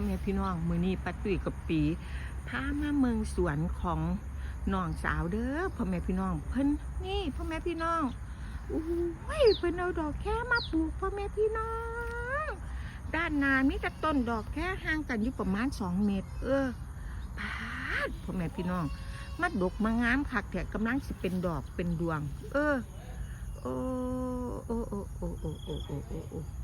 พ่อแม่พี่น้องมือนี้ปัดตุยกับปีพามาเมืองสวนของน้องสาวเด้อพ่อแม่พี่น้องเพิ่นนี่พ่อแม่พี่น้องโอ้ยเพิ่นเอาดอกแค่มาปลูกพ่อแม่พี่น้อง ด้านนามีแต่ต้นดอกแค่ห่างกันอยู่ประมาณสองเมตร เออพาดพ่อแม่พี่น้องมาดกมางามขักแถะกำลังสิเป็นดอกเป็นดวง เออ โอ้โอ้โอ้โอ้โอ้โอ้โอ้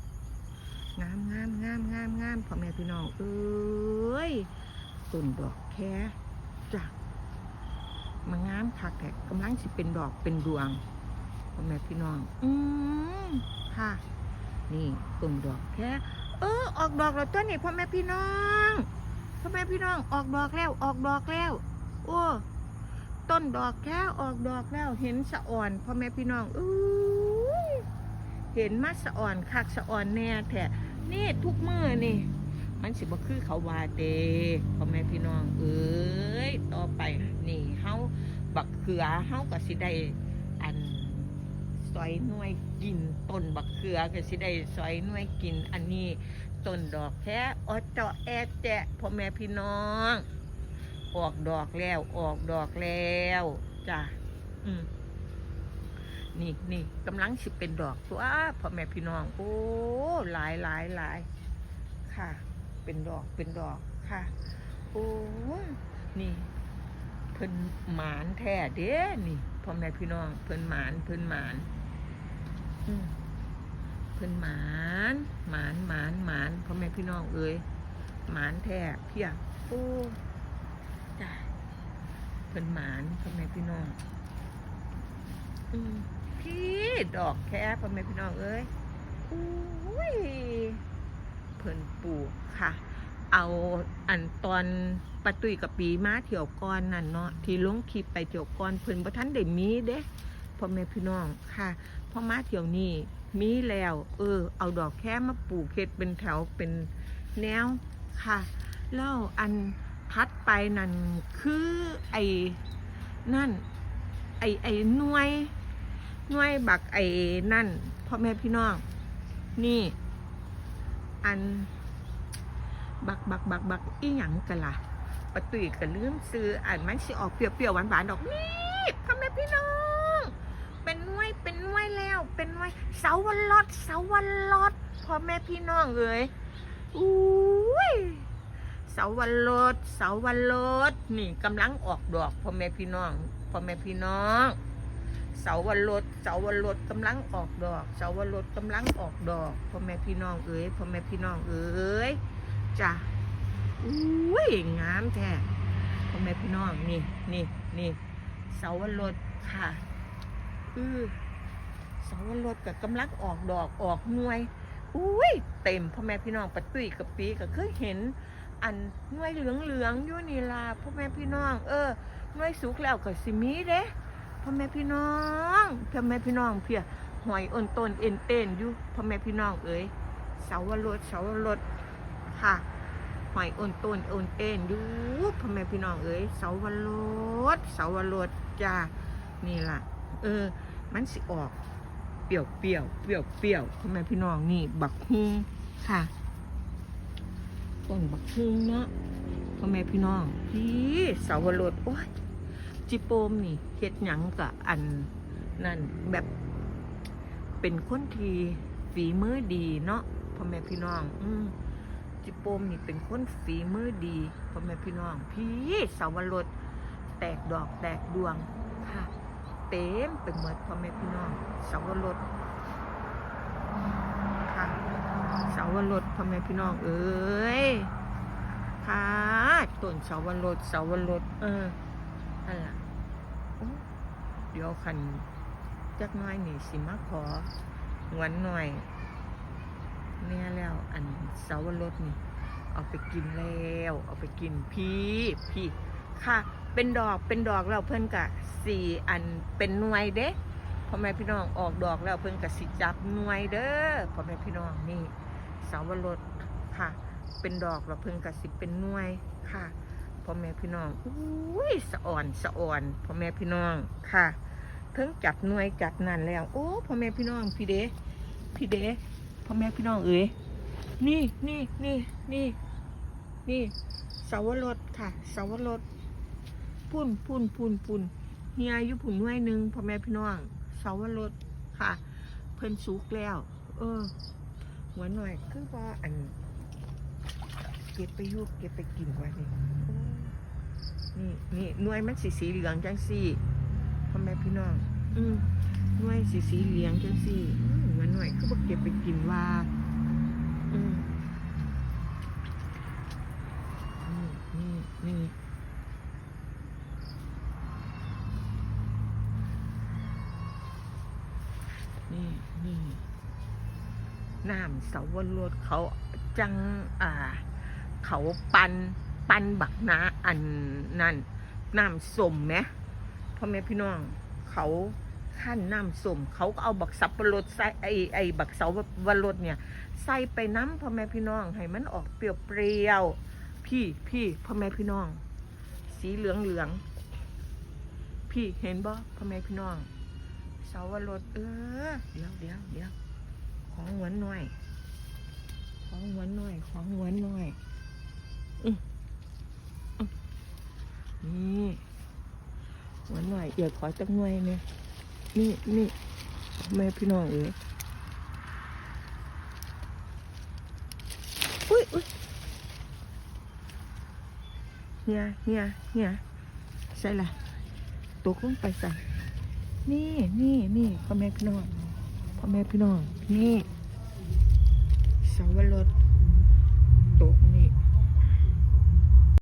งามงามงามงามงามพ่อแม่พี่น้องเอ้ยต้นดอกแค่จ้ะมางามคักแถกำลังสิเป็นดอกเป็นดวงพ่อแม่พี่น้อง อืมค่ะ นี่ต้นดอกแค่เออออกดอกแล้วตัวนี่พ่อแม่พี่น้องพ่อแม่พี่น้องออกดอกแล้วออกดอกแล้วโอ้ต้นดอกแค่ออกดอกแล้วเห็นสะอ่อนพ่อแม่พี่น้องอุ้ยเห็นมาสะอ่อนคักสะอ่อนแน่แท้ นี่ทุกมือนี่ มันสิบ่คือเขาวาเดพ่อแม่พี่น้อง เอ้ยต่อไปนี่เฮาบักเขือเฮาก็สิได้อันซอยหน่วยกินต้นบักเขือก็สิได้ซอยหน่วยกิน อันนี้ต้นดอกแค่ออเจาะแอแจะพ่อแม่พี่น้อง ออกดอกแล้วออกดอกแล้วจ้ะอืม นี่นี่กำลังสิเป็นดอกตัวพ่อแม่พี่น้อง โอ้หลายหลายหลายค่ะ เป็นดอกเป็นดอกค่ะ โอ้นี่ เพิ่นหมานแท้เด้นี่พ่อแม่พี่น้อง เพิ่นหมานเพิ่นหมานอืมเพิ่นหมานหมานหมานหมานพ่อแม่พี่น้องเอ้ยหมานแท้เพียโอ้จ้าเพิ่นหมานพ่อแม่พี่น้อง อืม พี่ดอกแค่พ่อแม่พี่น้องเอ้ยอุ้ยเพิ่นปลูกค่ะ เอาอันตอนปะตุยกับปีมาเที่ยวก่อนนั่นเนาะที่ลงคลิปไปเที่ยวก่อนเพิ่นบ่ทันได้มีเด้พ่อแม่พี่น้องค่ะพ่อมาเที่ยวนี้มีแล้ว เออ เอาดอกแค่มาปลูกเฮ็ดเป็นแถวเป็นแนวค่ะแล้วอันทัดไปนั่นคือไอ้นั่นไอ้ไอ้หน่วย หน่วยบักไอ้นั่นพ่อแม่พี่น้อง นี่ อัน บักบักบักบักอีหยังกันล่ะปะตุยก็ลืมซื้ออ่านมันสิออกเปรี้ยวๆหวานๆดอกนี่พ่อแม่พี่น้อง เป็นหน่วยเป็นหน่วยแล้ว เป็นหน่วยเสาวันลอดเสาวันลอดพ่อแม่พี่น้องเอ้ยอุ้ยเสาวันลดเสาวันลดนี่กำลังออกดอกพ่อแม่พี่น้องพ่อแม่พี่น้อง เสาวันลดเสาวันลดกำลังออกดอก เสาวันลดกำลังออกดอกพ่อแม่พี่น้องเอ้ยพ่อแม่พี่น้องเอ้ยจ้ะอุ้ยงามแท้พ่อแม่พี่น้องนี่นี่นี่เสาวันลดค่ะอือเสาวันลดกับกำลังออกดอกออกหน่วยอุ้ยเต็มพ่อแม่พี่น้องปะตุ้ยกับปีก็เคยเห็น อันหน่วยเหลืองเหลืองๆอยู่นี่ล่ะพ่อแม่พี่น้อง เออหน่วยสุกแล้วก็สิมีเด้ พ่อแม่พี่น้องพ่อแม่พี่น้องเพียหอยอ่อนต้นเอ็นเต้นอยู่พ่อแม่พี่น้องเอ๋ยเสาวรสเสาวรสค่ะหอยอ่อนต้นอ่อนเต้นอยู่พ่อแม่พี่น้องเอ๋ยเสาวรสเสาวรสจ้านี่ล่ะ เออ มันสิออกเปรี้ยวเปรี้ยวเปรี้ยวเปรี้ยวพ่อแม่พี่น้องนี่บักฮุงค่ะต้นบักฮุงเนาะพ่อแม่พี่น้องพี่เสาวรสโอ้ย จิโปมนี่เฮ็ดหยังกับอันนั่นแบบเป็นคนที่ฝีมือดีเนาะพ่อแม่พี่น้อง อืจิโปมนี่เป็นคนฝีมือดีพ่อแม่พี่น้อง พี่สาวรสแตกดอกแตกดวงค่ะ เต็มไปหมดพ่อแม่พี่น้องสาวรสค่ะสาวรสพ่อแม่พี่น้อง เอ้ยค่ะต้นสาวรสสาวรสเออนั่นล่ะ ดี๋ยวคันจักน้อยนี่สิมาขอหวนหน่อยแน่แล้วอันเสาวรสนี่ เอาไปกินแล้ว เอาไปกินพี่พี่ค่ะ เป็นดอกเป็นดอกแล้วเพิ่นกะสี่อันเป็นหน่วยเด้พ่อแม่พี่น้องออกดอกแล้วเพิ่นกะสิจับหน่วยเด้อพ่อแม่พี่น้องนี่เสาวรสค่ะ เป็นดอกแล้วเพิ่นกะสิเป็นหน่วยค่ะพ่อแม่พี่น้องอุ้ยสะอ่อนสะอ่อนพ่อแม่พี่น้องค่ะ เพิ่งจัดหน่วยจัดนั่นแล้ว โอ้พ่อแม่พี่น้องพี่เดพี่เดพ่อแม่พี่น้องเอ๋ยนี่นี่นี่นี่นี่เสาวรสค่ะเสาวรสพุ่นพุ่นพุ่นพุ่นเฮียอยู่ผุนหน่วยหนึ่งพ่อแม่พี่น้องเสาวรสค่ะ เพิ่นสุกแล้ว เออหัวหน่อยคือว่าอัน เก็บไปยุกเก็บไปกินไว้นี่โอ้นี่นี่หน่วยมันสีสีเหลืองจังสี่ อแม่พี่น้องอืมหน่วยสีสีเหลืองจังสี่อืมหัวหน่อยคือบ่เก็บไปกินว่า อืมนี่นี่นี่นี่นี่น้ำเสาวรสเขาจัง อ่า เขาปัน ปันบักนาอันนั่นน้ำส้มไหม พ่อแม่พี่น้อง เขาขั้นน้ำส้มเขาก็เอาบักสับปะรดใส่ไอไอบักเสาวรสเนี่ยใส่ไปน้ำพ่อแม่พี่น้องให้มันออกเปรี้ยวๆพี่พี่พ่อแม่พี่น้อง สีเหลืองเหลืองพี่เห็นบ่พ่อแม่พี่น้องเสาวรสเออเดี๋ยวเดี๋ยวเดี๋ยวของหวนหน่อย ของหวนหน่อย ของหวนหน่อยอืมอืมนี่ หวานหน่อยเดี๋ยวขอจักหน่อยเนี่ยนี่นี่แม่พี่น้องเอ๋ยอุ้ยอุ้ยเฮียเฮียเฮียใส่ละตกลงไปใส่นี่นี่นี่พ่อแม่พี่น้องพ่อแม่พี่น้องนี่สาวรส